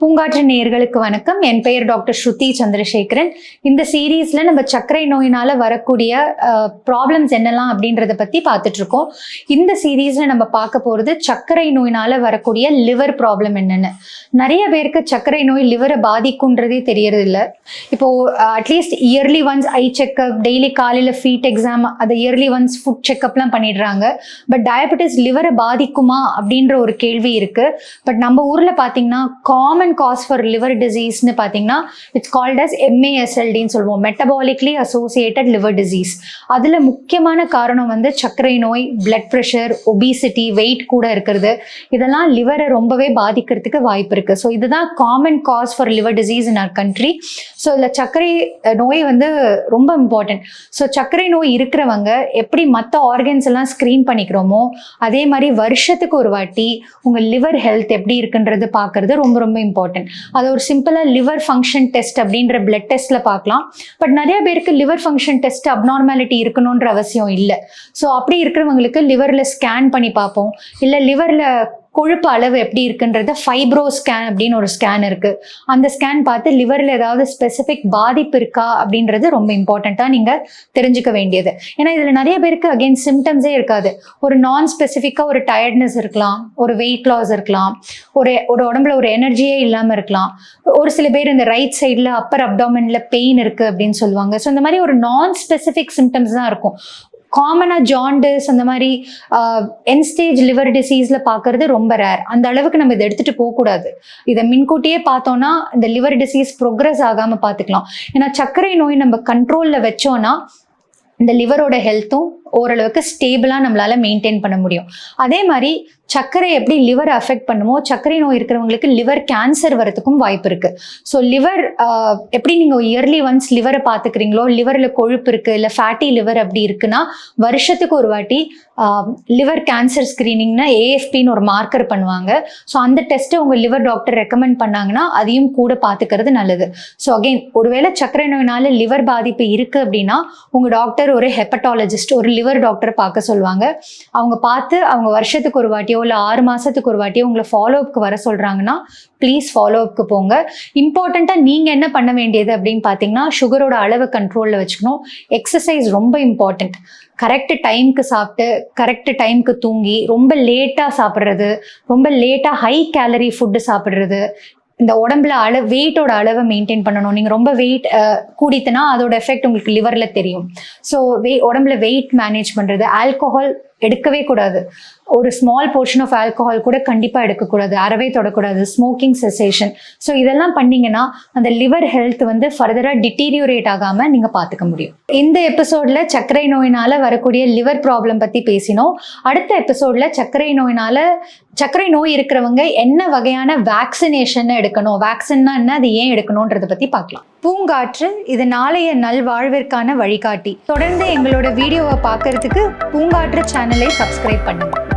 பூங்காற்று நேயர்களுக்கு வணக்கம். என் பெயர் டாக்டர் ஸ்ருதி சந்திரசேகரன். இந்த சீரீஸ்ல நம்ம சர்க்கரை நோயினால வரக்கூடிய ப்ராப்ளம்ஸ் என்னெல்லாம் அப்படின்றத பத்தி பார்த்துட்டு இருக்கோம் இந்த சீரீஸ்ல நம்ம பார்க்க போறது சர்க்கரை நோயினால வரக்கூடிய லிவர் ப்ராப்ளம் என்னென்னு. நிறைய பேருக்கு சர்க்கரை நோய் லிவரை பாதிக்குன்றதே தெரியறது இல்லை இப்போ at least yearly once eye checkup daily காலையில ஃபீட் எக்ஸாம் அதை இயர்லி ஒன்ஸ் ஃபுட் செக்அப்லாம் பண்ணிடுறாங்க. பட் டயபெட்டிஸ் லிவரை பாதிக்குமா அப்படின்ற ஒரு கேள்வி இருக்கு. பட் நம்ம ஊர்ல பாத்தீங்கன்னா காமன் காஸ் ஃபார் லிவர் டிசீஸ்னு பாத்தீங்கன்னா இட்ஸ் கால்ட் அஸ் எம்ஏஎஸ்எல்டின்னு சொல்லுவோம். மெட்டபாலிக்லி அசோசியேட்டட் லிவர் டிசீஸ் அதில் முக்கியமான காரணம் வந்து சர்க்கரை நோய் பிளட் ப்ரெஷர் ஒபிசிட்டி வெயிட் கூட இருக்கிறது. இதெல்லாம் லிவரை ரொம்பவே பாதிக்கிறதுக்கு வாய்ப்பு இருக்குது ஸோ இதுதான் common cause for liver disease in our country so இதில் சர்க்கரை நோய் வந்து ரொம்ப இம்பார்ட்டன்ட் ஸோ சர்க்கரை நோய் இருக்கிறவங்க எப்படி மற்ற ஆர்கன்ஸ் எல்லாம் ஸ்க்ரீன் பண்ணிக்கிறோமோ அதே மாதிரி வருஷத்துக்கு ஒரு வாட்டி உங்கள் லிவர் ஹெல்த் எப்படி இருக்குன்றது பார்க்கறது ரொம்ப ரொம்ப இம்பார்ட்டன்ட் அது ஒரு சிம்பிளாக லிவர் ஃபங்க்ஷன் டெஸ்ட் அப்படின்ற பிளட் டெஸ்ட்டில் பார்க்கலாம். பட் நிறைய பேருக்கு லிவர் ஃபங்க்ஷன் டெஸ்ட் அப்நார்மாலிட்டி இருக்கணுன்ற அவசியம் இல்லை. ஸோ அப்படி இருக்கிறவங்களுக்கு லிவரில் ஸ்கேன் பண்ணி பார்ப்போம். இல்லை லிவரில் கொழுப்பு அளவு எப்படி இருக்குன்றத ஃபைப்ரோ ஸ்கேன் அப்படின்னு ஒரு ஸ்கேன் இருக்கு. அந்த ஸ்கேன் பார்த்து லிவரில் ஏதாவது ஸ்பெசிஃபிக் பாதிப்பு இருக்கா அப்படின்றது ரொம்ப இம்பார்ட்டண்ட்டாக நீங்கள் தெரிஞ்சுக்க வேண்டியது. ஏன்னா இதில் நிறைய பேருக்கு அகெயின் சிம்டம்ஸே இருக்காது. ஒரு நான் ஸ்பெசிஃபிக்காக ஒரு டயர்ட்னஸ் இருக்கலாம் ஒரு வெயிட் லாஸ் இருக்கலாம் ஒரு ஒரு உடம்புல ஒரு எனர்ஜியே இல்லாமல் இருக்கலாம். ஒரு சில பேர் இந்த ரைட் சைடில் அப்பர் அப்டாமினில் பெயின் இருக்குது அப்படின்னு சொல்லுவாங்க. ஸோ இந்த மாதிரி ஒரு நான் ஸ்பெசிஃபிக் சிம்டம்ஸ் தான் இருக்கும். காமனாக ஜாண்டிஸ் அந்த மாதிரி என் ஸ்டேஜ் லிவர் டிசீஸில் பார்க்கறது ரொம்ப ரேர் அந்த அளவுக்கு நம்ம இதை எடுத்துகிட்டு போகக்கூடாது இதை முன்கூட்டியே பார்த்தோன்னா இந்த லிவர் டிசீஸ் ப்ரோக்ரஸ் ஆகாமல் பார்த்துக்கலாம். ஏன்னா சர்க்கரை நோய் நம்ம கண்ட்ரோலில் வச்சோன்னா இந்த லிவரோட ஹெல்த்தும் ஓரளவுக்கு ஸ்டேபிளாக நம்மளால மெயின்டைன் பண்ண முடியும். அதே மாதிரி சர்க்கரை எப்படி லிவர் அஃபெக்ட் பண்ணுமோ சர்க்கரை நோய் இருக்கிறவங்களுக்கு லிவர் கேன்சர் வரதுக்கும் வாய்ப்பு இருக்கு. ஸோ லிவர் எப்படி நீங்கள் இயர்லி ஒன்ஸ் லிவரை பார்த்துக்கிறீங்களோ லிவரில் கொழுப்பு இருக்கு இல்லை ஃபேட்டி லிவர் அப்படி இருக்குன்னா வருஷத்துக்கு ஒரு வாட்டி லிவர் கேன்சர் ஸ்க்ரீனிங்னா ஏஎஃப்பின்னு ஒரு மார்க்கர் பண்ணுவாங்க. ஸோ அந்த டெஸ்ட்டை உங்கள் லிவர் டாக்டர் ரெக்கமெண்ட் பண்ணாங்கன்னா அதையும் கூட பார்த்துக்கிறது நல்லது. ஸோ அகைன் ஒருவேளை சர்க்கரை நோயினால லிவர் பாதிப்பு இருக்கு அப்படின்னா உங்கள் டாக்டர் ஒரு ஹெப்பட்டாலஜிஸ்ட் ஒரு லிவர் டாக்டர் பார்க்க சொல்லுவாங்க. அவங்க பார்த்து அவங்க வருஷத்துக்கு ஒரு வாட்டியோ இல்லை ஆறு மாதத்துக்கு ஒரு வாட்டியோ உங்களை ஃபாலோ அப்க்கு வர சொல்கிறாங்கன்னா ப்ளீஸ் ஃபாலோ அப்க்கு போங்க. இம்பார்ட்டண்ட்டாக நீங்கள் என்ன பண்ண வேண்டியது அப்படின்னு பார்த்தீங்கன்னா சுகரோட அளவு கண்ட்ரோலில் வச்சுக்கணும். எக்ஸசைஸ் ரொம்ப இம்பார்ட்டண்ட் கரெக்ட் டைம்க்கு சாப்பிட்டு கரெக்ட் டைம்க்கு தூங்கி ரொம்ப லேட்டாக சாப்பிட்றது ரொம்ப லேட்டாக ஹை கேலரி ஃபுட்டு சாப்பிட்றது இந்த உடம்புல அளவு வெயிட்டோட அளவை மெயின்டைன் பண்ணணும். நீங்கள் ரொம்ப வெயிட் கூடித்துனா அதோட எஃபெக்ட் உங்களுக்கு லிவரில் தெரியும். ஸோ வெ உடம்புல வெயிட் மேனேஜ் பண்ணுறது ஆல்கோஹால் எடுக்கவே கூடாது. ஒரு ஸ்மால் போர்ஷன் ஆஃப் ஆல்கோஹால் கூட கண்டிப்பாக எடுக்கக்கூடாது. அறவே தொடக்கூடாது. ஸ்மோக்கிங் செசேஷன் ஸோ இதெல்லாம் பண்ணீங்கன்னா அந்த லிவர் ஹெல்த் வந்து ஃபர்தராக டிட்டீரியோரேட் ஆகாமல் நீங்கள் பார்த்துக்க முடியும். இந்த எபிசோடில் சர்க்கரை நோயினால் வரக்கூடிய லிவர் ப்ராப்ளம் பற்றி பேசினோம். அடுத்த எபிசோடில் சர்க்கரை நோயினால் சர்க்கரை நோய் இருக்கிறவங்க என்ன வகையான வேக்சினேஷன் எடுக்கணும்? வேக்சின்னா என்ன? அது ஏன் எடுக்கணுன்றதை பற்றி பார்க்கலாம் பூங்காற்று இது நாளைய நல்வாழ்விற்கான வழிகாட்டி. தொடர்ந்து எங்களோட வீடியோவை பார்க்கறதுக்கு பூங்காற்று சேனலை சப்ஸ்கிரைப் பண்ணுங்கள்